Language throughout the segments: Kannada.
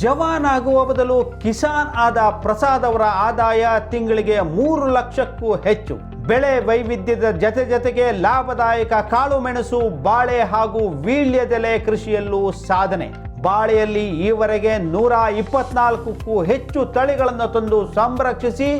ಜವಾನ್ ಆಗುವ ಬದಲು ಕಿಸಾನ್ ಆದ ಪ್ರಸಾದ್ ಅವರ ಆದಾಯ ತಿಂಗಳಿಗೆ ಮೂರು ಲಕ್ಷಕ್ಕೂ ಹೆಚ್ಚು. ಬೆಳೆ ವೈವಿಧ್ಯದ ಜತೆ ಜತೆಗೆ ಲಾಭದಾಯಕ ಕಾಳು ಮೆಣಸು ಬಾಳೆ ಹಾಗೂ ವೀಳ್ಯದೆಲೆ ಕೃಷಿಯಲ್ಲೂ ಸಾಧನೆ. ಬಾಳೆಯಲ್ಲಿ ಈವರೆಗೆ ನೂರ ಇಪ್ಪತ್ನಾಲ್ಕಕ್ಕೂ ಹೆಚ್ಚು ತಳಿಗಳನ್ನು ತಂದು ಸಂರಕ್ಷಿಸಿ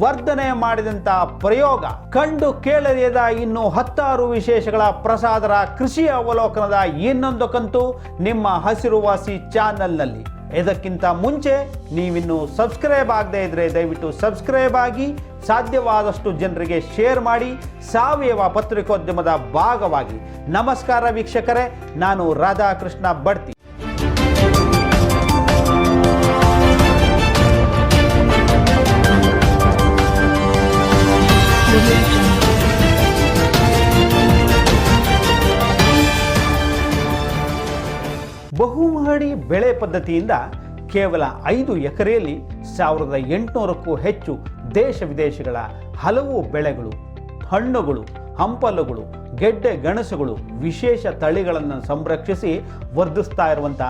ವರ್ಧನೆ ಮಾಡಿದಂತ ಪ್ರಯೋಗ. ಕಂಡು ಕೇಳರಿಯದ ಇನ್ನು ಹತ್ತಾರು ವಿಶೇಷಗಳ ಪ್ರಸಾದರ ಕೃಷಿ ಅವಲೋಕನದ ಇನ್ನೊಂದು ಕಂತು ನಿಮ್ಮ ಹಸಿರುವಾಸಿ ಚಾನೆಲ್ನಲ್ಲಿ. ಇದಕ್ಕಿಂತ ಮುಂಚೆ ನೀವಿನ್ನು ಸಬ್ಸ್ಕ್ರೈಬ್ ಆಗದೇ ಇದ್ದರೆ ದಯವಿಟ್ಟು ಸಬ್ಸ್ಕ್ರೈಬ್ ಆಗಿ ಸಾಧ್ಯವಾದಷ್ಟು ಜನರಿಗೆ ಶೇರ್ ಮಾಡಿ ಸಾವಯವ ಪತ್ರಿಕೋದ್ಯಮದ ಭಾಗವಾಗಿ. ನಮಸ್ಕಾರ ವೀಕ್ಷಕರೇ, ನಾನು ರಾಧಾಕೃಷ್ಣ ಬಡ್ತಿ. ಬಹುಮಹಡಿ ಬೆಳೆ ಪದ್ಧತಿಯಿಂದ ಕೇವಲ ಐದು ಎಕರೆಯಲ್ಲಿ ಸಾವಿರದ ಎಂಟುನೂರಕ್ಕೂ ಹೆಚ್ಚು ದೇಶ ವಿದೇಶಗಳ ಹಲವು ಬೆಳೆಗಳು, ಹಣ್ಣುಗಳು, ಹಂಪಲುಗಳು ಗೆಡ್ಡೆ ಗಣಸುಗಳು ವಿಶೇಷ ತಳಿಗಳನ್ನು ಸಂರಕ್ಷಿಸಿ ವರ್ಧಿಸ್ತಾ ಇರುವಂಥ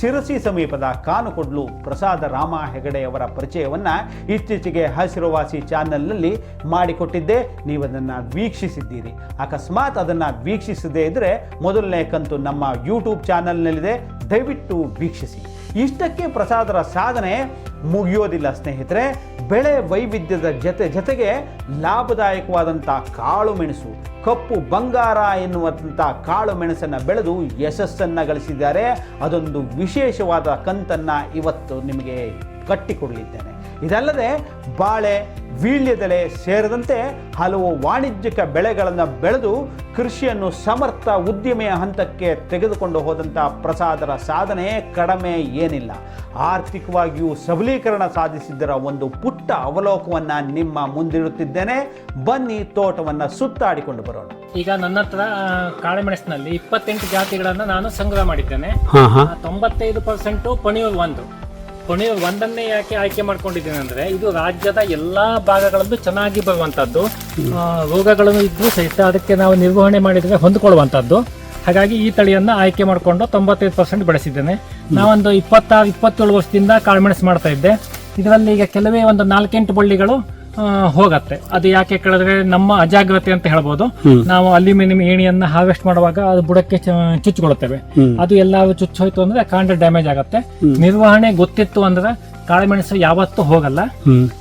ಶಿರಸಿ ಸಮೀಪದ ಕಾನುಕೊಡ್ಲು ಪ್ರಸಾದ ರಾಮ ಹೆಗಡೆಯವರ ಪರಿಚಯವನ್ನು ಇತ್ತೀಚೆಗೆ ಹಸಿರುವಾಸಿ ಚಾನೆಲ್ನಲ್ಲಿ ಮಾಡಿಕೊಟ್ಟಿದ್ದೆ. ನೀವು ಅದನ್ನು ವೀಕ್ಷಿಸಿದ್ದೀರಿ. ಅಕಸ್ಮಾತ್ ಅದನ್ನು ವೀಕ್ಷಿಸದೇ ಇದ್ದರೆ ಮೊದಲನೇ ಕಂತು ನಮ್ಮ ಯೂಟ್ಯೂಬ್ ಚಾನಲ್ನಲ್ಲಿದೆ. ದಯವಿಟ್ಟು ವೀಕ್ಷಿಸಿ. ಇಷ್ಟಕ್ಕೆ ಪ್ರಸಾದರ ಸಾಧನೆ ಮುಗಿಯೋದಿಲ್ಲ, ಸ್ನೇಹಿತರೆ. ಬೆಳೆ ವೈವಿಧ್ಯದ ಜೊತೆ, ಜೊತೆಗೆ ಲಾಭದಾಯಕವಾದಂಥ ಕಾಳು ಮೆಣಸು, ಕಪ್ಪು ಬಂಗಾರ ಎನ್ನುವಂಥ ಕಾಳು ಮೆಣಸನ್ನು ಬೆಳೆದು ಯಶಸ್ಸನ್ನು ಗಳಿಸಿದ್ದಾರೆ. ಅದೊಂದು ವಿಶೇಷವಾದ ಕಂತನ್ನು ಇವತ್ತು ನಿಮಗೆ ಕಟ್ಟಿಕೊಡಲಿದ್ದೇನೆ. ಇದಲ್ಲದೆ ಬಾಳೆ ವೀಳ್ಯದೆಲೆ ಸೇರಿದಂತೆ ಹಲವು ವಾಣಿಜ್ಯಿಕ ಬೆಳೆಗಳನ್ನು ಬೆಳೆದು ಕೃಷಿಯನ್ನು ಸಮರ್ಥ ಉದ್ಯಮೆಯ ಹಂತಕ್ಕೆ ತೆಗೆದುಕೊಂಡು ಹೋದಂಥ ಪ್ರಸಾದರ ಸಾಧನೆ ಕಡಿಮೆ ಏನಿಲ್ಲ. ಆರ್ಥಿಕವಾಗಿಯೂ ಸಬಲೀಕರಣ ಸಾಧಿಸಿದ್ದರ ಒಂದು ಪುಟ್ಟ ಅವಲೋಕವನ್ನು ನಿಮ್ಮ ಮುಂದಿಡುತ್ತಿದ್ದೇನೆ. ಬನ್ನಿ ತೋಟವನ್ನು ಸುತ್ತಾಡಿಕೊಂಡು ಬರೋಣ. ಈಗ ನನ್ನ ಹತ್ರ ಕಾಳೆಮೆಣಸಿನಲ್ಲಿ ಇಪ್ಪತ್ತೆಂಟು ಜಾತಿಗಳನ್ನು ನಾನು ಸಂಗ್ರಹ ಮಾಡಿದ್ದೇನೆ. ತೊಂಬತ್ತೈದು ಪರ್ಸೆಂಟು ಪಣಿಯೂರ್ ಒಂದು. ಪಣಿಯೂರ್ ಒಂದನ್ನೇ ಯಾಕೆ ಆಯ್ಕೆ ಮಾಡ್ಕೊಂಡಿದ್ದೀನಿ ಅಂದ್ರೆ ಇದು ರಾಜ್ಯದ ಎಲ್ಲಾ ಭಾಗಗಳಲ್ಲೂ ಚೆನ್ನಾಗಿ ಬರುವಂತದ್ದು ರೋಗಗಳನ್ನು ಇದ್ರು ಸಹಿತ ಅದಕ್ಕೆ ನಾವು ನಿರ್ವಹಣೆ ಮಾಡಿದ್ರೆ ಹೊಂದ್ಕೊಳ್ಳುವಂತದ್ದು ಹಾಗಾಗಿ ಈ ತಳಿಯನ್ನ ಆಯ್ಕೆ ಮಾಡಿಕೊಂಡು ತೊಂಬತ್ತೈದು ಪರ್ಸೆಂಟ್ ಬೆಳೆಸಿದ್ದೇನೆ. ನಾವೊಂದು ಇಪ್ಪತ್ತಾರು, ಇಪ್ಪತ್ತೇಳು ವರ್ಷದಿಂದ ಕಾಳುಮೆಣಸು ಮಾಡ್ತಾ ಇದ್ದೆ. ಇದರಲ್ಲಿ ಈಗ ಕೆಲವೇ ಒಂದು ನಾಲ್ಕೆಂಟು ಬಳ್ಳಿಗಳು ಹೋಗತ್ತೆ. ಅದು ಯಾಕೆ ಕೇಳಿದ್ರೆ ನಮ್ಮ ಅಜಾಗ್ರತೆ ಅಂತ ಹೇಳ್ಬೋದು. ನಾವು ಅಲ್ಯೂಮಿನಿಯಂ ಏಣಿಯನ್ನ ಹಾರ್ವೆಸ್ಟ್ ಮಾಡುವಾಗ ಅದು ಬುಡಕ್ಕೆ ಚುಚ್ಚಿಕೊಳ್ಳುತ್ತೇವೆ ಅದು ಎಲ್ಲ ಚುಚ್ಚೋಯ್ತು ಅಂದ್ರೆ ಕಾಂಡ ಡ್ಯಾಮೇಜ್ ಆಗುತ್ತೆ. ನಿರ್ವಹಣೆ ಗೊತ್ತಿತ್ತು ಅಂದ್ರೆ ಕಾಳುಮೆಣಸು ಯಾವತ್ತೂ ಹೋಗಲ್ಲ.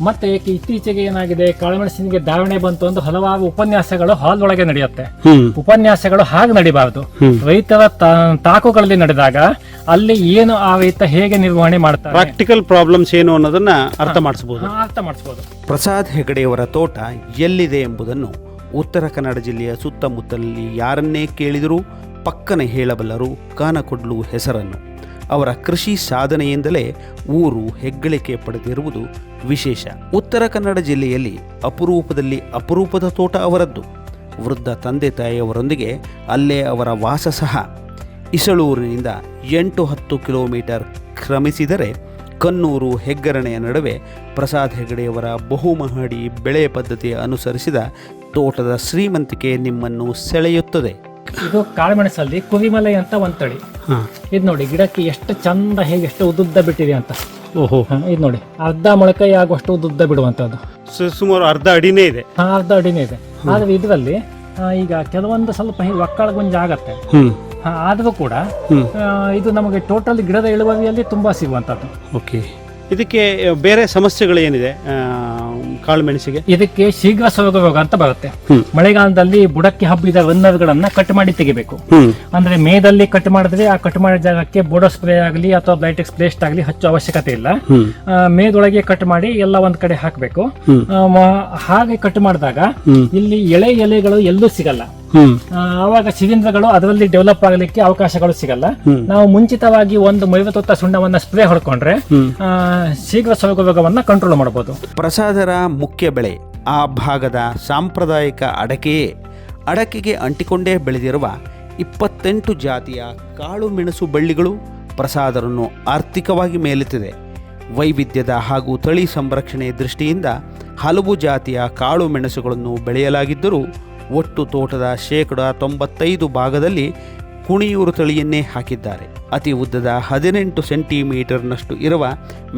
ಮತ್ತೆ ಇತ್ತೀಚೆಗೆ ಏನಾಗಿದೆ? ಕಾಳುಮೆಣಸಿನಿಗೆ ಧಾರಣೆ ಬಂತು ಅಂದ್ರೆ ಹಲವಾರು ಉಪನ್ಯಾಸಗಳು ಹಾಲ್ ಒಳಗೆ ನಡೆಯುತ್ತೆ ಉಪನ್ಯಾಸಗಳು ಹಾಗೆ ನಡಿಬಾರದು. ರೈತರ ತಾ- ತಾಕುಗಳಲ್ಲಿ ನಡೆದಾಗ ಅಲ್ಲಿ ಏನು ಆ ರೈತ ಹೇಗೆ ನಿರ್ವಹಣೆ ಮಾಡ್ತಾರೆ? ಪ್ರಾಕ್ಟಿಕಲ್ ಪ್ರಾಬ್ಲಮ್ಸ್ ಏನು ಅನ್ನೋದನ್ನ ಅರ್ಥ ಮಾಡಿಸಬಹುದು ಅರ್ಥ ಮಾಡಿಸಬಹುದು ಪ್ರಸಾದ್ ಹೆಗಡೆಯವರ ತೋಟ ಎಲ್ಲಿದೆ ಎಂಬುದನ್ನು ಉತ್ತರ ಕನ್ನಡ ಜಿಲ್ಲೆಯ ಸುತ್ತಮುತ್ತಲಲ್ಲಿ ಯಾರನ್ನೇ ಕೇಳಿದರೂ ಪಕ್ಕನೆ ಹೇಳಬಲ್ಲರು ಕಾನಕೊಡ್ಲು ಹೆಸರನ್ನು. ಅವರ ಕೃಷಿ ಸಾಧನೆಯಿಂದಲೇ ಊರು ಹೆಗ್ಗಳಿಕೆ ಪಡೆದಿರುವುದು ವಿಶೇಷ. ಉತ್ತರ ಕನ್ನಡ ಜಿಲ್ಲೆಯಲ್ಲಿ ಅಪರೂಪದಲ್ಲಿ ಅಪರೂಪದ ತೋಟ ಅವರದ್ದು. ವೃದ್ಧ ತಂದೆ ತಾಯಿಯವರೊಂದಿಗೆ ಅಲ್ಲೇ ಅವರ ವಾಸ ಸಹ. ಇಸಳೂರಿನಿಂದ ಎಂಟು ಹತ್ತು ಕಿಲೋಮೀಟರ್ ಕ್ರಮಿಸಿದರೆ ಕನ್ನೂರು ಹೆಗ್ಗರಣೆಯ ನಡುವೆ ಪ್ರಸಾದ್ ಹೆಗಡೆಯವರ ಬಹುಮಹಡಿ ಬೆಳೆ ಪದ್ಧತಿ ಅನುಸರಿಸಿದ ತೋಟದ ಶ್ರೀಮಂತಿಕೆ ನಿಮ್ಮನ್ನು ಸೆಳೆಯುತ್ತದೆ. ಇದು ಕಾಳುಮೆಣಸಲ್ಲಿ ಕುರಿಮಲೆ ಅಂತ ಒಂದ್ ತಳಿ. ಇದು ನೋಡಿ ಗಿಡಕ್ಕೆ ಎಷ್ಟು ಚಂದ ಹೇಗೆ ಎಷ್ಟು ಉದ್ದುದ್ದ ಬಿಟ್ಟಿದೆ ಅಂತ. ಓಹೋ. ಇದು ನೋಡಿ ಅರ್ಧ ಮೊಳಕೈ ಆಗುವಷ್ಟು ಉದ್ದುದ್ದ ಬಿಡುವಂತದ್ದು ಸುಮಾರು ಅರ್ಧ ಅಡಿನೇ ಇದೆ. ಹಾ ಅರ್ಧ ಅಡಿನೇ ಇದೆ. ಆದ್ರೆ ಇದರಲ್ಲಿ ಈಗ ಕೆಲವೊಂದು ಸ್ವಲ್ಪ ಒಕ್ಕಳ ಗುಂಜ ಆಗತ್ತೆ. ಆದ್ರೂ ಕೂಡ ಇದು ನಮಗೆ ಟೋಟಲ್ ಗಿಡದ ಇಳುವರಿಯಲ್ಲಿ ತುಂಬಾ ಸಿಗುವಂತದ್ದು ಓಕೆ ಇದಕ್ಕೆ ಬೇರೆ ಸಮಸ್ಯೆಗಳು ಏನಿದೆ ಕಾಳು ಮೆಣಸಿಗೆ? ಇದಕ್ಕೆ ಶೀಘ್ರ ಸೋಗ ರೋಗ ಅಂತ ಬರುತ್ತೆ. ಮಳೆಗಾಲದಲ್ಲಿ ಬುಡಕ್ಕೆ ಹಬ್ಬಿದ ರನ್ನರ್ಗಳನ್ನ ಕಟ್ ಮಾಡಿ ತೆಗಿಬೇಕು. ಅಂದ್ರೆ ಮೇದಲ್ಲಿ ಕಟ್ ಮಾಡಿದ್ರೆ ಆ ಕಟ್ ಮಾಡಿದ ಜಾಗಕ್ಕೆ ಬೋಡೋ ಸ್ಪ್ರೇ ಆಗಲಿ ಅಥವಾ ಬ್ಲೈಟೆಕ್ಸ್ ಪೇಸ್ಟ್ ಆಗಲಿ ಹಚ್ಚೋ ಅವಶ್ಯಕತೆ ಇಲ್ಲ. ಮೇದೊಳಗೆ ಕಟ್ ಮಾಡಿ ಎಲ್ಲ ಒಂದ್ ಕಡೆ ಹಾಕಬೇಕು. ಹಾಗೆ ಕಟ್ ಮಾಡಿದಾಗ ಇಲ್ಲಿ ಎಳೆ ಎಲೆಗಳು ಎಲ್ಲೂ ಸಿಗಲ್ಲ. ಆವಾಗ ಶಿಲೀಂಧ್ರಗಳು ಅದರಲ್ಲಿ ಡೆವಲಪ್ ಆಗಲಿಕ್ಕೆ ಅವಕಾಶಗಳು ಸಿಗಲ್ಲ. ನಾವು ಮುಂಚಿತವಾಗಿ ಒಂದು ಮೈವತ್ತೊತ್ತ ಸುಣ್ಣವನ್ನ ಸ್ಪ್ರೇ ಹೊಡ್ಕೊಂಡ್ರೆ ಆ, ಶೀಘ್ರ ಸೊರಗು ರೋಗವನ್ನ ಕಂಟ್ರೋಲ್ ಮಾಡಬಹುದು ಪ್ರಸಾದರ ಮುಖ್ಯ ಬೆಳೆ ಆ ಭಾಗದ ಸಾಂಪ್ರದಾಯಿಕ ಅಡಕೆಯೇ. ಅಡಕೆಗೆ ಅಂಟಿಕೊಂಡೇ ಬೆಳೆದಿರುವ ಇಪ್ಪತ್ತೆಂಟು ಜಾತಿಯ ಕಾಳು ಮೆಣಸು ಬಳ್ಳಿಗಳು ಪ್ರಸಾದರನ್ನು ಆರ್ಥಿಕವಾಗಿ ಮೇಲೆತ್ತಿದೆ. ವೈವಿಧ್ಯದ ಹಾಗೂ ತಳಿ ಸಂರಕ್ಷಣೆ ದೃಷ್ಟಿಯಿಂದ ಹಲವು ಜಾತಿಯ ಕಾಳು ಮೆಣಸುಗಳನ್ನು ಬೆಳೆಯಲಾಗಿದ್ದರೂ ಒಟ್ಟು ತೋಟದ ಶೇಕಡ ತೊಂಬತ್ತೈದು ಭಾಗದಲ್ಲಿ ಕುಣಿಯೂರು ತಳಿಯನ್ನೇ ಹಾಕಿದ್ದಾರೆ. ಅತಿ ಉದ್ದದ ಹದಿನೆಂಟು ಸೆಂಟಿಮೀಟರ್ನಷ್ಟು ಇರುವ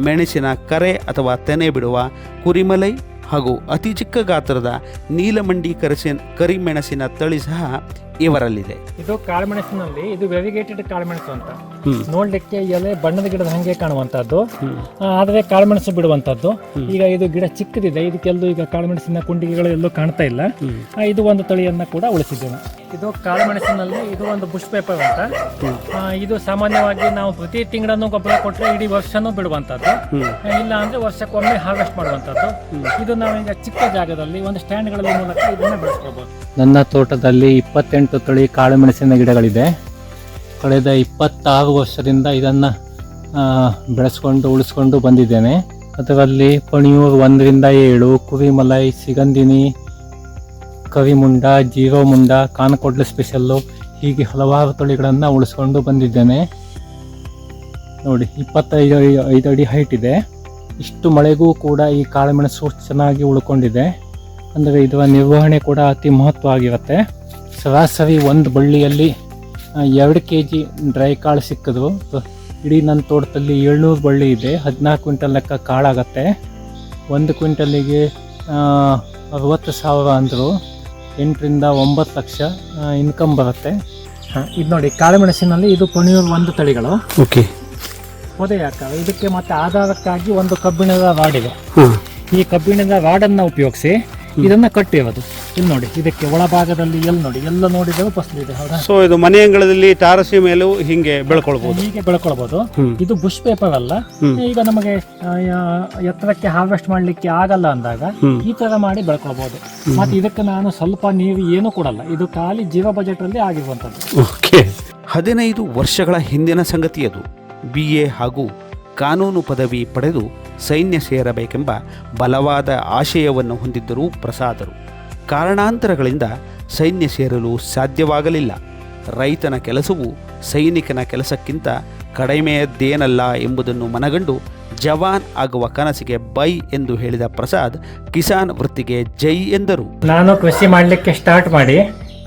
ಮೆಣಸಿನ ಕರೆ ಅಥವಾ ತೆನೆ ಬಿಡುವ ಕುರಿಮಲೈ ಹಾಗೂ ಅತಿ ಚಿಕ್ಕ ಗಾತ್ರದ ನೀಲಮಂಡಿ ಕರಸಿನ ಕರಿಮೆಣಸಿನ ತಳಿ ಸಹ ಇವರಲ್ಲಿದೆ. ಇದು ಕಾಳುಮೆಣಸಿನಲ್ಲಿ ಇದು ವೆರಿಗೇಟೆಡ್ ಕಾಳುಮೆಣಸು ಅಂತ. ನೋಡ್ಲಿಕ್ಕೆ ಎಲೆ ಬಣ್ಣದ ಗಿಡದ ಹಂಗೆ ಕಾಣುವಂತದ್ದು ಆದರೆ ಕಾಳುಮೆಣಸು ಬಿಡುವಂತದ್ದು ಈಗ ಇದು ಗಿಡ ಚಿಕ್ಕದಿದೆ ಇದಕ್ಕೆಲ್ಲೂ ಈಗ ಕಾಳುಮೆಣಸಿನ ಕುಂಡಿಗೆಗಳು ಎಲ್ಲೂ ಕಾಣ್ತಾ ಇಲ್ಲ. ಇದು ಒಂದು ತಳಿಯನ್ನ ಕೂಡ ಉಳಿಸಿದ್ದೇವೆ. ಇದು ಕಾಳುಮೆಣಸಿನಲ್ಲಿ ಇದು ಒಂದು ಬುಷ್ ಪೇಪರ್ ಅಂತ. ಇದು ಸಾಮಾನ್ಯವಾಗಿ ನಾವು ಪ್ರತಿ ತಿಂಗಳನ್ನು ಗೊಬ್ಬರ ಕೊಟ್ಟರೆ ಇಡೀ ವರ್ಷನೂ ಬಿಡುವಂತದ್ದು ಇಲ್ಲ ಅಂದ್ರೆ ವರ್ಷಕ್ಕೊಮ್ಮೆ ಹಾರ್ವೆಸ್ಟ್ ಮಾಡುವಂತದ್ದು ಇದು ನಾವೀಗ ಚಿಕ್ಕ ಜಾಗದಲ್ಲಿ ಒಂದು ಸ್ಟ್ಯಾಂಡ್ಗಳಲ್ಲಿ ಮೂಲಕ ಇದನ್ನ ಬೆಳೆಸ್ಕೋಬಹುದು ನನ್ನ ತೋಟದಲ್ಲಿ ಇಪ್ಪತ್ತೆಂಟು ತಳಿ ಕಾಳುಮೆಣಸಿನ ಗಿಡಗಳಿದೆ. ಕಳೆದ ಇಪ್ಪತ್ತಾರು ವರ್ಷದಿಂದ ಇದನ್ನು ಬೆಳೆಸ್ಕೊಂಡು, ಉಳಿಸ್ಕೊಂಡು ಬಂದಿದ್ದೇನೆ. ಅದರಲ್ಲಿ ಪಣಿಯೂರು ಒಂದರಿಂದ ಏಳು, ಕುರಿಮಲೈ, ಸಿಗಂದಿನಿ ಕವಿಮುಂಡ ಜೀರೋ ಮುಂಡ ಕಾನಕೊಡ್ಲು ಸ್ಪೆಷಲ್ಲು, ಹೀಗೆ ಹಲವಾರು ತಳಿಗಳನ್ನು ಉಳಿಸ್ಕೊಂಡು ಬಂದಿದ್ದೇನೆ. ನೋಡಿ, ಇಪ್ಪತ್ತೈದು ಐದು ಅಡಿ ಹೈಟ್ ಇದೆ. ಇಷ್ಟು ಮಳೆಗೂ ಕೂಡ ಈ ಕಾಳುಮೆಣಸು ಚೆನ್ನಾಗಿ ಉಳ್ಕೊಂಡಿದೆ. ಅಂದರೆ ಇದರ ನಿರ್ವಹಣೆ ಕೂಡ ಅತಿ ಮಹತ್ವ ಆಗಿರುತ್ತೆ ಸರಾಸರಿ ಒಂದು ಬಳ್ಳಿಯಲ್ಲಿ ಎರಡು ಕೆ ಜಿ ಡ್ರೈ ಕಾಳು ಸಿಕ್ಕಿದ್ರು ತ- ಇಡೀ ನನ್ನ ತೋಟದಲ್ಲಿ ಏಳ್ನೂರು ಬಳ್ಳಿ ಇದೆ. ಹದಿನಾಲ್ಕು ಕ್ವಿಂಟಲ್ ಲೆಕ್ಕ ಕಾಳಾಗತ್ತೆ. ಒಂದು ಕ್ವಿಂಟಲಿಗೆ ಅರವತ್ತು ಸಾವಿರ ಅಂದರು. ಎಂಟರಿಂದ ಒಂಬತ್ತು ಲಕ್ಷ ಇನ್ಕಮ್ ಬರುತ್ತೆ. ಹಾಂ ಇದು ನೋಡಿ ಕಾಳುಮೆಣಸಿನಲ್ಲಿ ಇದು ಪಣಿಯೂರು ಒಂದು ತಳಿಗಳು. ಓಕೆ. ಪೊದೆಯಾಕ ಇದಕ್ಕೆ ಮತ್ತೆ ಆಧಾರಕ್ಕಾಗಿ ಒಂದು ಕಬ್ಬಿಣದ ರಾಡ್ ಇದೆ. ಈ ಕಬ್ಬಿಣದ ರಾಡನ್ನು ಉಪಯೋಗಿಸಿ ಇದನ್ನು ಕಟ್ಟಿರೋದು. ಇಲ್ಲಿ ನೋಡಿ ಇದಕ್ಕೆ ಒಳಭಾಗದಲ್ಲಿ ಎಲ್ಲಿ ನೋಡಿ ಎಲ್ಲ ನೋಡಿದ್ರು ಫಸಲು ಇದೆ ಹೌದಾ? ಸೊ ಇದು ಮನೆ ಅಂಗಳದಲ್ಲಿ ತಾರಸಿ ಮೇಲೂ ಹಿಂಗೆ ಬೆಳ್ಕೊಳ್ಬಹುದು ಹೀಗೆ ಬೆಳ್ಕೊಳ್ಬಹುದು ಇದು ಬುಷ್ ಪೇಪರ್ ಅಲ್ಲ. ಈಗ ನಮಗೆ ಎತ್ತರಕ್ಕೆ ಹಾರ್ವೆಸ್ಟ್ ಮಾಡ್ಲಿಕ್ಕೆ ಆಗಲ್ಲ ಅಂದಾಗ ಈ ತರ ಮಾಡಿ ಬೆಳ್ಕೊಳ್ಬಹುದು ಮತ್ತೆ ಇದಕ್ಕೆ ನಾನು ಸ್ವಲ್ಪ ನೀರು ಏನು ಕೊಡಲ್ಲ. ಇದು ಖಾಲಿ ಜೀವ ಬಜೆಟ್ ಅಲ್ಲಿ ಆಗಿರುವಂತದ್ದು ಓಕೆ ಹದಿನೈದು ವರ್ಷಗಳ ಹಿಂದಿನ ಸಂಗತಿ ಅದು. ಬಿ ಎ ಹಾಗೂ ಕಾನೂನು ಪದವಿ ಪಡೆದು ಸೈನ್ಯ ಸೇರಬೇಕೆಂಬ ಬಲವಾದ ಆಶಯವನ್ನು ಹೊಂದಿದ್ದರು ಪ್ರಸಾದರು. ಕಾರಣಾಂತರಗಳಿಂದ ಸೈನ್ಯ ಸೇರಲು ಸಾಧ್ಯವಾಗಲಿಲ್ಲ. ರೈತನ ಕೆಲಸವು ಸೈನಿಕನ ಕೆಲಸಕ್ಕಿಂತ ಕಡಿಮೆಯದ್ದೇನಲ್ಲ ಎಂಬುದನ್ನು ಮನಗಂಡು ಜವಾನ್ ಆಗುವ ಕನಸಿಗೆ ಬೈ ಎಂದು ಹೇಳಿದ ಪ್ರಸಾದ್ ಕಿಸಾನ್ ವೃತ್ತಿಗೆ ಜೈ ಎಂದರು. ನಾನು ಕೃಷಿ ಮಾಡಲಿಕ್ಕೆ ಸ್ಟಾರ್ಟ್ ಮಾಡಿ.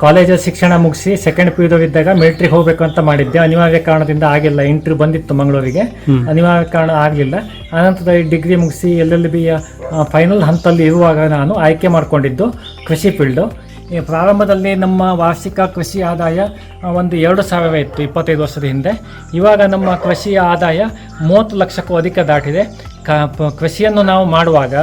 ಕಾಲೇಜ್ ಶಿಕ್ಷಣ ಮುಗಿಸಿ ಸೆಕೆಂಡ್ ಪಿ ಇದ್ದಾಗ ಮಿಲಿಟ್ರಿಗೆ ಹೋಗ್ಬೇಕು ಅಂತ ಮಾಡಿದ್ದೆ. ಅನಿವಾರ್ಯ ಕಾರಣದಿಂದ ಆಗಿಲ್ಲ. ಇಂಟರ್ವ್ಯೂ ಬಂದಿತ್ತು ಮಂಗಳೂರಿಗೆ. ಅನಿವಾರ್ಯ ಕಾರಣ ಆಗಲಿಲ್ಲ. ಆನಂತರ ಡಿಗ್ರಿ ಮುಗಿಸಿ ಎಲ್ ಎಲ್ ಬಿ ಫೈನಲ್ ಹಂತಲ್ಲಿ ಇರುವಾಗ ನಾನು ಆಯ್ಕೆ ಮಾಡಿಕೊಂಡಿದ್ದು ಕೃಷಿ ಫೀಲ್ಡು ಈ ಪ್ರಾರಂಭದಲ್ಲಿ ನಮ್ಮ ವಾರ್ಷಿಕ ಕೃಷಿ ಆದಾಯ ಒಂದು ಎರಡು ಸಾವಿರ ಇತ್ತು ಇಪ್ಪತ್ತೈದು ವರ್ಷದ ಹಿಂದೆ. ಇವಾಗ ನಮ್ಮ ಕೃಷಿಯ ಆದಾಯ ಮೂವತ್ತು ಲಕ್ಷಕ್ಕೂ ಅಧಿಕ ದಾಟಿದೆ. ಕ ಕೃಷಿಯನ್ನು ನಾವು ಮಾಡುವಾಗ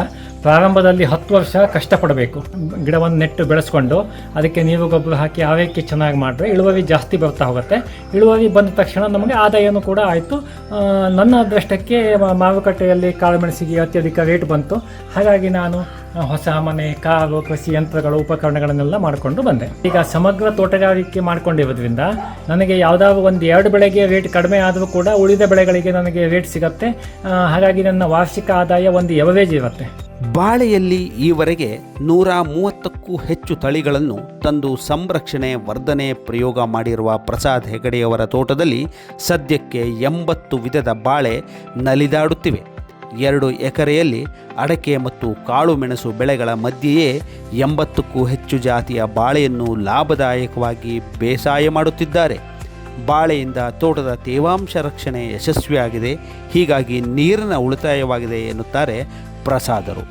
ಪ್ರಾರಂಭದಲ್ಲಿ ಹತ್ತು ವರ್ಷ ಕಷ್ಟಪಡಬೇಕು. ಗಿಡವನ್ನು ನೆಟ್ಟು ಬೆಳೆಸ್ಕೊಂಡು ಅದಕ್ಕೆ ನೀರು ಗೊಬ್ಬರ ಹಾಕಿ ಆರೈಕೆ ಚೆನ್ನಾಗಿ ಮಾಡಿದ್ರೆ ಇಳುವರಿ ಜಾಸ್ತಿ ಬರ್ತಾ ಹೋಗುತ್ತೆ. ಇಳುವರಿ ಬಂದ ತಕ್ಷಣ ನಮಗೆ ಆದಾಯನೂ ಕೂಡ ಆಯಿತು. ನನ್ನ ಅದೃಷ್ಟಕ್ಕೆ ಮಾರುಕಟ್ಟೆಯಲ್ಲಿ ಕಾಳುಮೆಣಸಿಗೆ ಅತ್ಯಧಿಕ ರೇಟ್ ಬಂತು. ಹಾಗಾಗಿ ನಾನು ಹೊಸ ಮನೆ, ಕಾರು, ಕೃಷಿ ಯಂತ್ರಗಳು, ಉಪಕರಣಗಳನ್ನೆಲ್ಲ ಮಾಡಿಕೊಂಡು ಬಂದೆ. ಈಗ ಸಮಗ್ರ ತೋಟಗಾರಿಕೆ ಮಾಡಿಕೊಂಡಿರೋದ್ರಿಂದ ನನಗೆ ಯಾವುದಾದ್ರು ಒಂದು ಎರಡು ಬೆಳೆಗೆ ರೇಟ್ ಕಡಿಮೆ ಆದರೂ ಕೂಡ ಉಳಿದ ಬೆಳೆಗಳಿಗೆ ನನಗೆ ರೇಟ್ ಸಿಗುತ್ತೆ. ಹಾಗಾಗಿ ನನ್ನ ವಾರ್ಷಿಕ ಆದಾಯ ಒಂದು ಎವರೇಜ್ ಇರುತ್ತೆ. ಬಾಳೆಯಲ್ಲಿ ಈವರೆಗೆ ನೂರ ಮೂವತ್ತಕ್ಕೂ ಹೆಚ್ಚು ತಳಿಗಳನ್ನು ತಂದು ಸಂರಕ್ಷಣೆ, ವರ್ಧನೆ, ಪ್ರಯೋಗ ಮಾಡಿರುವ ಪ್ರಸಾದ್ ಹೆಗಡೆಯವರ ತೋಟದಲ್ಲಿ ಸದ್ಯಕ್ಕೆ ಎಂಬತ್ತು ವಿಧದ ಬಾಳೆ ನಲಿದಾಡುತ್ತಿವೆ. ಎರಡು ಎಕರೆಯಲ್ಲಿ ಅಡಕೆ ಮತ್ತು ಕಾಳು ಮೆಣಸು ಬೆಳೆಗಳ ಮಧ್ಯೆಯೇ ಎಂಬತ್ತಕ್ಕೂ ಹೆಚ್ಚು ಜಾತಿಯ ಬಾಳೆಯನ್ನು ಲಾಭದಾಯಕವಾಗಿ ಬೇಸಾಯ ಮಾಡುತ್ತಿದ್ದಾರೆ. ಬಾಳೆಯಿಂದ ತೋಟದ ತೇವಾಂಶ ರಕ್ಷಣೆ ಯಶಸ್ವಿಯಾಗಿದೆ. ಹೀಗಾಗಿ ನೀರಿನ ಉಳಿತಾಯವಾಗಿದೆ ಎನ್ನುತ್ತಾರೆ ಪ್ರಸಾದರು.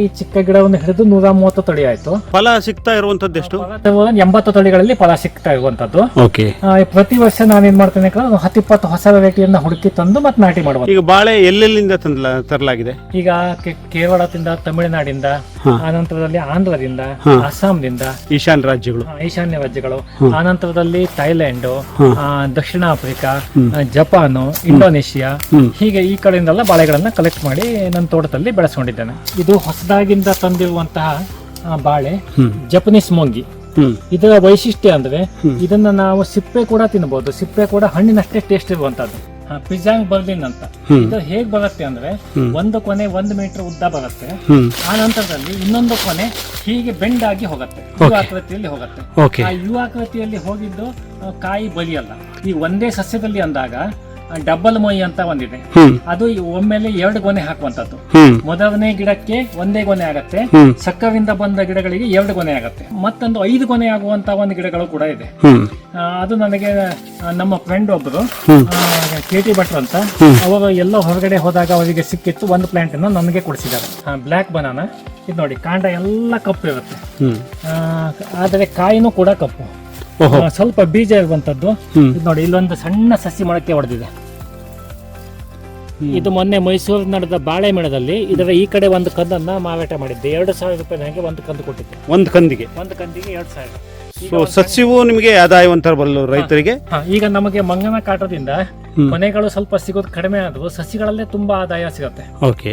ಈ ಚಿಕ್ಕ ಗಿಡವನ್ನು ಹಿಡಿದು ನೂರ ಮೂವತ್ತು ತಳಿ ಆಯ್ತು. ಫಲ ಸಿಗ್ತಾ ಇರುವಂತದ್ದು ಎಷ್ಟು? ಎಂಬತ್ತು ತಳಿಗಳಲ್ಲಿ ಫಲ ಸಿಗ್ತಾ ಇರುವಂತದ್ದು. ಓಕೆ. ಪ್ರತಿ ವರ್ಷ ನಾನು ಏನ್ ಮಾಡ್ತೇನೆ ಹತ್ತು ಇಪ್ಪತ್ತು ಹೊಸ ವೆರೈಟಿಯನ್ನ ಹುಡುಕಿ ತಂದು ಮತ್ತೆ ನಾಟಿ ಮಾಡುವ ಈಗ ಬಾಳೆ ಎಲ್ಲೆಲ್ಲಿಂದ ತಂದ್ಲ ತರಲಾಗಿದೆ? ಈಗ ಕೇರಳದಿಂದ ತಮಿಳುನಾಡಿಂದ ಆನಂತರದಲ್ಲಿ ಆಂಧ್ರದಿಂದ ಹಾ. ಅಸ್ಸಾಂದಿಂದ ಈಶಾನ್ಯ ರಾಜ್ಯಗಳು. ಈಶಾನ್ಯ ರಾಜ್ಯಗಳು. ಆನಂತರದಲ್ಲಿ ಥೈಲ್ಯಾಂಡ್ ಆ, ದಕ್ಷಿಣ ಆಫ್ರಿಕಾ ಜಪಾನ್ ಜಪಾನು ಇಂಡೋನೇಷಿಯಾ ಹೀಗೆ ಈ ಕಡೆಯಿಂದೆಲ್ಲ ಬಾಳೆಗಳನ್ನ ಕಲೆಕ್ಟ್ ಮಾಡಿ ನನ್ನ ತೋಟದಲ್ಲಿ ಬೆಳೆಸ್ಕೊಂಡಿದ್ದೇನೆ. ಇದು ಹೊಸದಾಗಿಂದ ತಂದಿರುವಂತಹ ಬಾಳೆ ಜಪನೀಸ್ ಮೊಂಗಿ. ಇದರ ವೈಶಿಷ್ಟ್ಯ ಅಂದ್ರೆ ಇದನ್ನ ನಾವು ಸಿಪ್ಪೆ ಕೂಡ ತಿನ್ನಬಹುದು ಸಿಪ್ಪೆ ಕೂಡ ಹಣ್ಣಿನಷ್ಟೇ ಟೇಸ್ಟ್ ಇರುವಂತದ್ದು ಪಿಜಾಂಗ್ ಬರ್ಲಿನ್ ಅಂತ. ಇದು ಹೇಗ್ ಬರುತ್ತೆ ಅಂದ್ರೆ ಒಂದು ಕೊನೆ ಒಂದ್ ಮೀಟರ್ ಉದ್ದ ಬರುತ್ತೆ. ಆ ನಂತರದಲ್ಲಿ ಇನ್ನೊಂದು ಕೊನೆ ಹೀಗೆ ಬೆಂಡ್ ಆಗಿ ಹೋಗುತ್ತೆ. ಯು ಆಕೃತಿಯಲ್ಲಿ ಹೋಗುತ್ತೆ. ಆ ಯು ಆಕೃತಿಯಲ್ಲಿ ಹೋಗಿದ್ದು ಕಾಯಿ ಬಲಿಯಲ್ಲ. ಈ ಒಂದೇ ಸಸ್ಯದಲ್ಲಿ ಅಂದಾಗ ಡಬಲ್ ಮೊಯ್ ಅಂತ ಒಂದಿದೆ. ಅದು ಒಮ್ಮೆಲೆ ಎರಡು ಗೊನೆ ಹಾಕುವಂತದ್ದು ಮೊದಲನೇ ಗಿಡಕ್ಕೆ ಒಂದೇ ಗೊನೆ ಆಗತ್ತೆ. ಸಕ್ಕವಿಂದ ಬಂದ ಗಿಡಗಳಿಗೆ ಎರಡು ಗೊನೆ ಆಗತ್ತೆ. ಮತ್ತೊಂದು ಐದು ಗೊನೆ ಆಗುವಂತ ಒಂದು ಗಿಡಗಳು ಕೂಡ ಇದೆ. ಅದು ನನಗೆ ನಮ್ಮ ಫ್ರೆಂಡ್ ಒಬ್ರು ಕೆ ಟಿ ಭಟ್ರು ಅಂತ. ಅವರು ಎಲ್ಲ ಹೊರಗಡೆ ಹೋದಾಗ ಅವರಿಗೆ ಸಿಕ್ಕಿತ್ತು ಒಂದು ಪ್ಲಾಂಟ್ ಅನ್ನು ನನಗೆ ಕೊಡಿಸಿದ್ದಾರೆ. ಬ್ಲ್ಯಾಕ್ ಬನಾನ ಇದು ನೋಡಿ ಕಾಂಡ ಎಲ್ಲ ಕಪ್ಪು ಇರುತ್ತೆ. ಆದರೆ ಕಾಯಿನೂ ಕೂಡ ಕಪ್ಪು. ಸ್ವಲ್ಪ ಬೀಜ ಇರುವಂತದ್ದು ನೋಡಿ ಇಲ್ಲೊಂದು ಸಣ್ಣ ಸಸಿ ಮೊಳಕೆ ಹೊಡೆದಿದೆ ಇದು ಮೊನ್ನೆ ಮೈಸೂರು ನಡೆದ ಬಾಳೆ ಮೇಳದಲ್ಲಿ ಇದರ ಈ ಕಡೆ ಒಂದು ಕಂದನ್ನ ಮಾರಾಟ ಮಾಡಿದ್ದೆ. ಎರಡು ಸಾವಿರ ರೂಪಾಯಿನಾಗೆ ಒಂದು ಕಂದು ಕೊಟ್ಟಿದ್ದೆ. ಒಂದು ಕಂದಿಗೆ? ಒಂದು ಕಂದಿಗೆ ಎರಡು ಸಾವಿರ. ಈಗ ಸೊ ಸಸ್ಯವು ನಿಮಗೆ ಆದಾಯವಂತರ ಬರಲು ರೈತರಿಗೆ? ಹಾ, ಈಗ ನಮಗೆ ಮಂಗನ ಕಾಟದಿಂದ ಮನೆಗಳು ಸ್ವಲ್ಪ ಸಿಗೋದು ಕಡಿಮೆ ಆದವು ಸಸಿಗಳಲ್ಲೇ ತುಂಬಾ ಆದಾಯ ಸಿಗುತ್ತೆ. ಓಕೆ.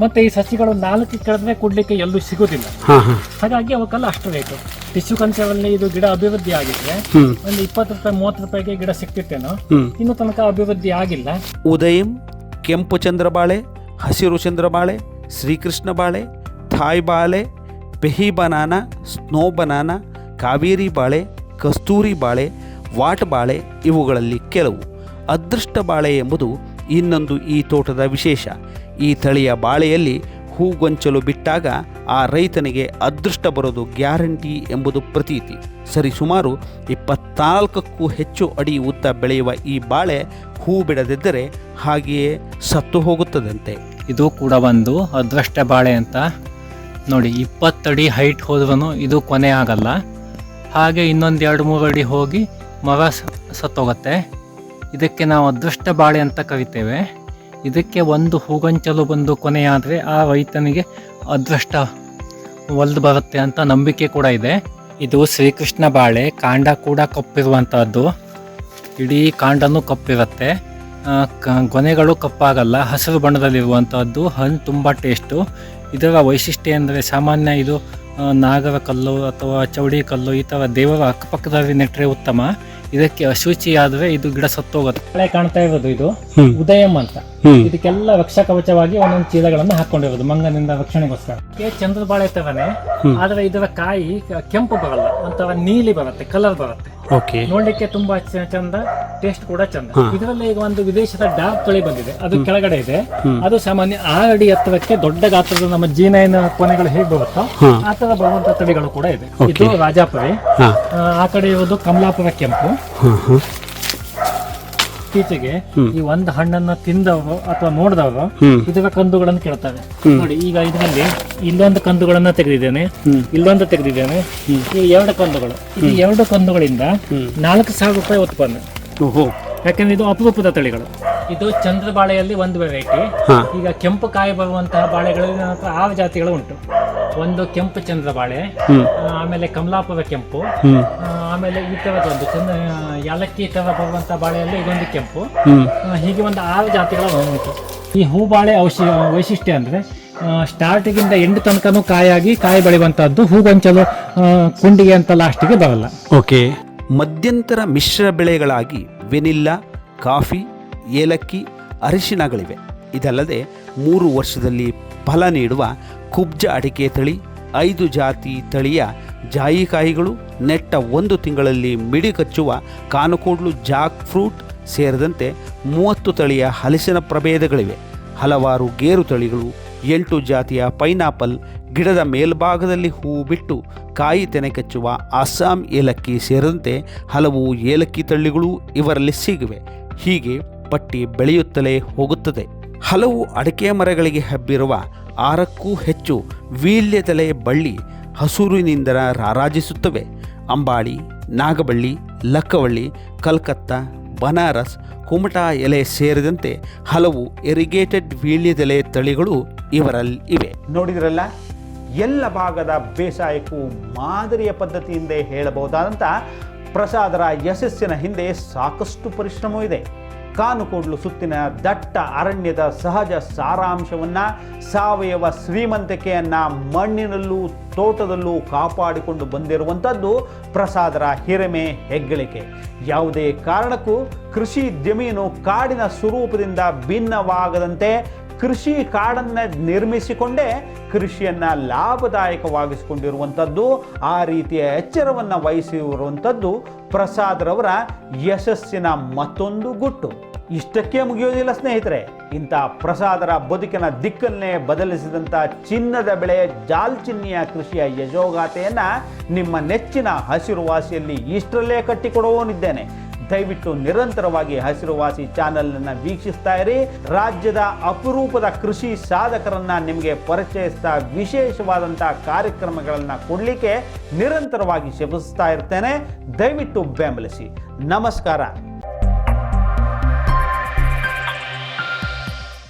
ಮತ್ತೆ ಈ ಸಸಿಗಳು ನಾಲ್ಕು ಕೆಳದ್ರೆ ಕೊಡ್ಲಿಕ್ಕೆ ಎಲ್ಲೂ ಸಿಗೋದಿಲ್ಲ. ಹಾಂ ಹಾಂ. ಹಾಗಾಗಿ ಅವಕ್ಕೆಲ್ಲ ಅಷ್ಟು ರೇಟು ಟಿಶ್ಯೂ ಕಲ್ಚರಲ್ಲಿ ಇದು ಗಿಡ ಅಭಿವೃದ್ಧಿ ಆಗಿದ್ರೆ ಹ್ಮ್. ಒಂದು ಇಪ್ಪತ್ತು ರೂಪಾಯಿ ಮೂವತ್ತು ರೂಪಾಯಿಗೆ ಗಿಡ ಸಿಕ್ತಿತ್ತೇನೋ ಹ್ಮ್. ಇನ್ನು ತನಕ ಅಭಿವೃದ್ಧಿ ಆಗಿಲ್ಲ. ಉದಯಂ ಕೆಂಪು ಚಂದ್ರಬಾಳೆ, ಹಸಿರು ಚಂದ್ರಬಾಳೆ, ಶ್ರೀಕೃಷ್ಣ ಬಾಳೆ, ಥಾಯ್ ಬಾಳೆ, ಪೆಹಿ ಬನಾನ, ಸ್ನೋ ಬನಾನ, ಕಾವೇರಿ ಬಾಳೆ, ಕಸ್ತೂರಿ ಬಾಳೆ, ವಾಟ್ ಬಾಳೆ ಇವುಗಳಲ್ಲಿ ಕೆಲವು ಅದೃಷ್ಟ ಬಾಳೆ ಎಂಬುದು ಇನ್ನೊಂದು ಈ ತೋಟದ ವಿಶೇಷ. ಈ ತಳಿಯ ಬಾಳೆಯಲ್ಲಿ ಹೂಗೊಂಚಲು ಬಿಟ್ಟಾಗ ಆ ರೈತನಿಗೆ ಅದೃಷ್ಟ ಬರೋದು ಗ್ಯಾರಂಟಿ ಎಂಬುದು ಪ್ರತೀತಿ. ಸರಿಸುಮಾರು ಇಪ್ಪತ್ತ್ನಾಲ್ಕಕ್ಕೂ ಹೆಚ್ಚು ಅಡಿ ಉದ್ದ ಬೆಳೆಯುವ ಈ ಬಾಳೆ ಹೂ ಬಿಡದಿದ್ದರೆ ಹಾಗೆಯೇ ಸತ್ತು ಹೋಗುತ್ತದಂತೆ. ಇದು ಕೂಡ ಒಂದು ಅದೃಷ್ಟ ಬಾಳೆ ಅಂತ. ನೋಡಿ ಇಪ್ಪತ್ತಡಿ ಹೈಟ್ ಹೋದ್ರೂ ಇದು ಕೊನೆ ಆಗಲ್ಲ. ಹಾಗೆ ಇನ್ನೊಂದು ಎರಡು ಮೂರು ಅಡಿ ಹೋಗಿ ಮರ ಸತ್ತು ಸತ್ತೋಗುತ್ತೆ. ಇದಕ್ಕೆ ನಾವು ಅದೃಷ್ಟ ಬಾಳೆ ಅಂತ ಕರಿತೇವೆ. ಇದಕ್ಕೆ ಒಂದು ಹೂಗಂಚಲು ಬಂದು ಕೊನೆಯಾದರೆ ಆ ರೈತನಿಗೆ ಅದೃಷ್ಟ ಒಲ್ದು ಬರುತ್ತೆ ಅಂತ ನಂಬಿಕೆ ಕೂಡ ಇದೆ. ಇದು ಶ್ರೀಕೃಷ್ಣ ಬಾಳೆ, ಕಾಂಡ ಕೂಡ ಕಪ್ಪಿರುವಂಥದ್ದು ಇಡೀ ಕಾಂಡನೂ ಕಪ್ಪಿರುತ್ತೆ. ಗೊನೆಗಳು ಕಪ್ಪಾಗಲ್ಲ, ಹಸಿರು ಬಣ್ಣದಲ್ಲಿರುವಂಥದ್ದು ಹಣ್ಣು ತುಂಬ ಟೇಸ್ಟು. ಇದರ ವೈಶಿಷ್ಟ್ಯ ಅಂದರೆ ಸಾಮಾನ್ಯ ಇದು ನಾಗರ ಕಲ್ಲು ಅಥವಾ ಚೌಡಿ ಕಲ್ಲು ಈ ಥರ ದೇವರ ಅಕ್ಕಪಕ್ಕದಲ್ಲಿ ನೆಟ್ಟರೆ ಉತ್ತಮ. ಇದಕ್ಕೆ ಶುಚಿ ಆದ್ರೆ ಇದು ಗಿಡ ಸತ್ತೋಗುತ್ತೆ ಕಳೆ ಕಾಣ್ತಾ ಇರೋದು ಇದು. ಉದಯಂ ಅಂತ. ಇದಕ್ಕೆಲ್ಲ ವೃಕ್ಷ ಕವಚವಾಗಿ ಒಂದೊಂದು ಚೀಲಗಳನ್ನು ಹಾಕೊಂಡಿರೋದು ಮಂಗನಿಂದ ರಕ್ಷಣೆಗೋಸ್ಕರ. ಚಂದ್ರ ಬಾಳೆ ತರನೇ ಆದ್ರೆ ಇದರ ಕಾಯಿ ಕೆಂಪು ಬರಲ್ಲ ಒಂಥರ ನೀಲಿ ಬರುತ್ತೆ ಕಲರ್ ಬರುತ್ತೆ. ಓಕೆ. ನೋಡ್ಲಿಕ್ಕೆ ತುಂಬಾ ಚ- ಚಂದ ಟೇಸ್ಟ್ ಕೂಡ ಚಂದ. ಇದರಲ್ಲಿ ಈಗ ಒಂದು ವಿದೇಶದ ಡಾರ್ಕ್ ತಳಿ ಬಂದಿದೆ. ಅದು ಕೆಳಗಡೆ ಇದೆ. ಅದು ಸಾಮಾನ್ಯ ಆ ಅಡಿ ಎತ್ತರಕ್ಕೆ ದೊಡ್ಡ ಗಾತ್ರದ ನಮ್ಮ ಜೀನೈನ ಕೊನೆಗಳು ಹೇಗೆ ಬರುತ್ತೋ ಆ ತರ ಬರುವಂತ ತಳಿಗಳು ಕೂಡ ಇದೆ. ಇದು ರಾಜಾಪುರಿ. ಹಾಂ. ಆ, ಆ ಕಡೆ ಇರೋದು ಕಮಲಾಪುರ ಕೆಂಪು. ಹಾಂ ಹಾಂ ಇತ್ತೀಚೆಗೆ ಈ ಒಂದು ಹಣ್ಣನ್ನ ತಿಂದವರು ಅಥವಾ ನೋಡಿದವರು. ಇದರ ಕಂದುಗಳನ್ನು ಕೇಳ್ತಾರೆ ನೋಡಿ ಈಗ ಇದರಲ್ಲಿ ಇಲ್ಲೊಂದು ಕಂದುಗಳನ್ನ ತೆಗೆದಿದ್ದೇನೆ. ಇಲ್ಲೊಂದು ತೆಗೆದಿದ್ದೇನೆ. ಈ ಎರಡು ಕಂದುಗಳು. ಈ ಎರಡು ಕಂದುಗಳಿಂದ ನಾಲ್ಕು ಸಾವಿರ ರೂಪಾಯಿ ಉತ್ಪನ್ನ. ಯಾಕಂದ್ರೆ ಇದು ಅಪರೂಪದ ತಳಿಗಳು. ಇದು ಚಂದ್ರ ಬಾಳೆಯಲ್ಲಿ ಒಂದು ವೆರೈಟಿ ಈಗ ಕೆಂಪು ಕಾಯಿ ಬರುವಂತಹ ಬಾಳೆಗಳಲ್ಲಿ ನನ್ನ ಹತ್ರ ಆರು ಜಾತಿಗಳು ಉಂಟು. ಒಂದು ಕೆಂಪು ಚಂದ್ರ ಬಾಳೆ ಆಮೇಲೆ ಕಮಲಾಪುರ ಕೆಂಪು ಆ, ಆಮೇಲೆ ಈ ಥರದೊಂದು ಚಂದ ಏಲಕ್ಕಿ ಥರ ಬರುವಂಥ ಬಾಳೆಯಲ್ಲಿ ಇದೊಂದು ಕೆಂಪು. ಹೀಗೆ ಒಂದು ಆರು ಜಾತಿಗಳ ಉಂಟು ಈ ಹೂ ಬಾಳೆ ಔಷಧಿ ವೈಶಿಷ್ಟ್ಯ ಅಂದರೆ ಸ್ಟಾರ್ಟಿಗಿಂದ ಎಂಡ್ ತನಕನೂ ಕಾಯಾಗಿ ಕಾಯಿ ಬೆಳೆಯುವಂಥದ್ದು ಹೂಗೊಂಚಲು ಕುಂಡಿಗೆ ಅಂತ ಲಾಸ್ಟಿಗೆ ಬರಲ್ಲ. ಓಕೆ. ಮಧ್ಯಂತರ ಮಿಶ್ರ ಬೆಳೆಗಳಾಗಿ ವೆನಿಲ್ಲಾ ಕಾಫಿ ಏಲಕ್ಕಿ ಅರಿಶಿಣಗಳಿವೆ. ಇದಲ್ಲದೆ ಮೂರು ವರ್ಷದಲ್ಲಿ ಫಲ ನೀಡುವ ಕುಬ್ಜ ಅಡಿಕೆ ತಳಿ ಐದು ಜಾತಿ ತಳಿಯ ಜಾಯಿಕಾಯಿಗಳು ನೆಟ್ಟ ಒಂದು ತಿಂಗಳಲ್ಲಿ ಮಿಡಿ ಕಚ್ಚುವ ಕಾನುಕೋಡ್ಲು ಜಾಕ್ ಫ್ರೂಟ್ ಸೇರಿದಂತೆ ಮೂವತ್ತು ತಳಿಯ ಹಲಸಿನ ಪ್ರಭೇದಗಳಿವೆ. ಹಲವಾರು ಗೇರು ತಳಿಗಳು, ಎಂಟು ಜಾತಿಯ ಪೈನಾಪಲ್, ಗಿಡದ ಮೇಲ್ಭಾಗದಲ್ಲಿ ಹೂ ಬಿಟ್ಟು ಕಾಯಿ ತೆನೆ ಕಚ್ಚುವ ಅಸ್ಸಾಂ ಏಲಕ್ಕಿ ಸೇರಿದಂತೆ ಹಲವು ಏಲಕ್ಕಿ ತಳಿಗಳು ಇವರಲ್ಲಿ ಸಿಗಿವೆ. ಹೀಗೆ ಪಟ್ಟಿ ಬೆಳೆಯುತ್ತಲೇ ಹೋಗುತ್ತದೆ. ಹಲವು ಅಡಿಕೆ ಮರಗಳಿಗೆ ಹಬ್ಬಿರುವ ಆರಕ್ಕೂ ಹೆಚ್ಚು ವೀಳ್ಯದೆಲೆ ಬಳ್ಳಿ ಹಸುರಿನಿಂದ ರಾರಾಜಿಸುತ್ತವೆ. ಅಂಬಾಳಿ, ನಾಗಬಳ್ಳಿ, ಲಕ್ಕವಳ್ಳಿ, ಕಲ್ಕತ್ತಾ, ಬನಾರಸ್, ಕುಮಟಾ ಎಲೆ ಸೇರಿದಂತೆ ಹಲವು ಇರಿಗೇಟೆಡ್ ವೀಳ್ಯದೆಲೆ ತಳಿಗಳು ಇವರಲ್ಲಿ ಇವೆ. ನೋಡಿದ್ರಲ್ಲ? ಎಲ್ಲ ಭಾಗದ ಬೇಸಾಯಕ್ಕೂ ಮಾದರಿಯ ಪದ್ಧತಿಯಿಂದ ಹೇಳಬಹುದಾದಂಥ ಪ್ರಸಾದರ ಯಶಸ್ಸಿನ ಹಿಂದೆ ಸಾಕಷ್ಟು ಪರಿಶ್ರಮವಿದೆ ಕಾನುಕೋಡ್ಲು ಸುತ್ತಿನ ದಟ್ಟ ಅರಣ್ಯದ ಸಹಜ ಸಾರಾಂಶವನ್ನು ಸಾವಯವ ಶ್ರೀಮಂತಿಕೆಯನ್ನು ಮಣ್ಣಿನಲ್ಲೂ ತೋಟದಲ್ಲೂ ಕಾಪಾಡಿಕೊಂಡು ಬಂದಿರುವಂಥದ್ದು ಪ್ರಸಾದರ ಹಿರಿಮೆ ಹೆಗ್ಗಳಿಕೆ. ಯಾವುದೇ ಕಾರಣಕ್ಕೂ ಕೃಷಿ ಜಮೀನು ಕಾಡಿನ ಸ್ವರೂಪದಿಂದ ಭಿನ್ನವಾಗದಂತೆ ಕೃಷಿ ಕಾಡನ್ನು ನಿರ್ಮಿಸಿಕೊಂಡೇ ಕೃಷಿಯನ್ನು ಲಾಭದಾಯಕವಾಗಿಸಿಕೊಂಡಿರುವಂಥದ್ದು, ಆ ರೀತಿಯ ಎಚ್ಚರವನ್ನು ವಹಿಸಿರುವಂಥದ್ದು ಪ್ರಸಾದ್ರವರ ಯಶಸ್ಸಿನ ಮತ್ತೊಂದು ಗುಟ್ಟು. ಇಷ್ಟಕ್ಕೆ ಮುಗಿಯೋದಿಲ್ಲ ಸ್ನೇಹಿತರೆ, ಇಂಥ ಪ್ರಸಾದರ ಬದುಕಿನ ದಿಕ್ಕನ್ನೇ ಬದಲಿಸಿದಂಥ ಚಿನ್ನದ ಬೆಳೆ ಜಾಲ್ಚಿನ್ನಿಯ ಕೃಷಿಯ ಯಜೋಗಾತೆಯನ್ನು ನಿಮ್ಮ ನೆಚ್ಚಿನ ಹಸಿರುವಾಸಿಯಲ್ಲಿ ಇಷ್ಟರಲ್ಲೇ ಕಟ್ಟಿಕೊಡುವವನಿದ್ದೇನೆ. ದಯವಿಟ್ಟು ನಿರಂತರವಾಗಿ ಹಸಿರುವಾಸಿ ಚಾನೆಲ್ನ ವೀಕ್ಷಿಸ್ತಾ ಇರಿ. ರಾಜ್ಯದ ಅಪರೂಪದ ಕೃಷಿ ಸಾಧಕರನ್ನ ನಿಮಗೆ ಪರಿಚಯಿಸ್ತಾ ವಿಶೇಷವಾದಂಥ ಕಾರ್ಯಕ್ರಮಗಳನ್ನು ಕೊಡಲಿಕ್ಕೆ ನಿರಂತರವಾಗಿ ಶಪಿಸ್ತಾ ಇರ್ತೇನೆ. ದಯವಿಟ್ಟು ಬೆಂಬಲಿಸಿ. ನಮಸ್ಕಾರ.